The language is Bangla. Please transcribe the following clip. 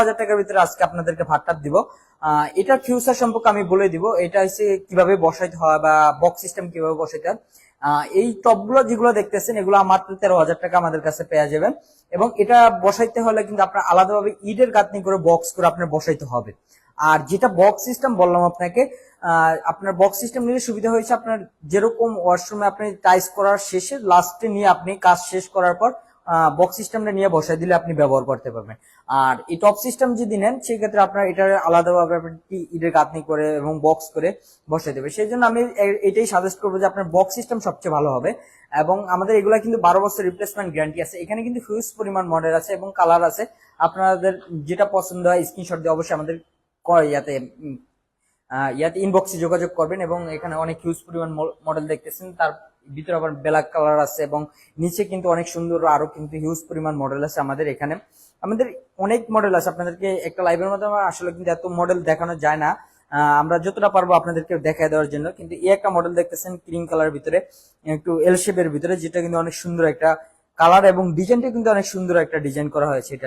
হাজার টাকার ভিতরে আজকে আপনাদেরকে ভাতটা দিব। এটার ফিউচার সম্পর্কে আমি বলে দিব। এটা হচ্ছে কীভাবে বসাইতে হয় বা বক্স সিস্টেম কীভাবে বসাইতে হয়। এই টপগুলো যেগুলো দেখতেছেন, এগুলো মাত্র তেরো হাজার টাকা আমাদের কাছে পেয়ে যাবেন। এবং এটা বসাইতে হলে কিন্তু আপনার আলাদাভাবে ইটের গাঁথনি করে বক্স করে আপনার বসাইতে হবে। আর যেটা বক্স সিস্টেম বললাম আপনাকে আপনার বক্স সিস্টেম নিলে সুবিধা হয়েছে আপনার যেরকম ওয়াশরুমে আপনি টাইস করার শেষে লাস্টে নিয়ে আপনি কাজ শেষ করার পর বক্স সিস্টেমটা নিয়ে বসাই দিলে আপনি ব্যবহার করতে পারবেন। আর এই টপ সিস্টেম যদি নেন, সেক্ষেত্রে আপনার এটার আলাদাভাবে আপনি ইটের গাঁথনি করে এবং বক্স করে বসাই দেবে। সেই জন্য আমি এটাই সাজেস্ট করব যে আপনার বক্স সিস্টেম সবচেয়ে ভালো হবে। এবং আমাদের এগুলা কিন্তু বারো বছর রিপ্লেসমেন্ট গ্যারান্টি আছে। এখানে কিন্তু হিউজ পরিমাণ মডেল আছে এবং কালার আছে। আপনাদের যেটা পছন্দ হয় স্ক্রিনশট দিয়ে অবশ্যই আমাদের ইয়াতে ইয়াতে ইনবক্সে যোগাযোগ করবেন এবং এখানে অনেক হিউজ পরিমাণ মডেল দেখতেছেন। তার ভিতরে আবার ব্ল্যাক কালার আছে এবং নিচে কিন্তু অনেক সুন্দর আরও কিন্তু হিউজ পরিমাণ মডেল আছে আমাদের এখানে। আমাদের অনেক মডেল আছে, আপনাদেরকে একটা লাইভের মাধ্যমে আসলে কিন্তু এত মডেল দেখানো যায় না। আমরা যতটা পারব আপনাদেরকে দেখায় দেওয়ার জন্য, কিন্তু এই একটা মডেল দেখতেছেন ক্রিম কালার ভিতরে, একটু এল শেপের ভিতরে, যেটা কিন্তু অনেক সুন্দর একটা কালার এবং ডিজাইনটা কিন্তু অনেক সুন্দর একটা ডিজাইন করা হয়েছে এটা।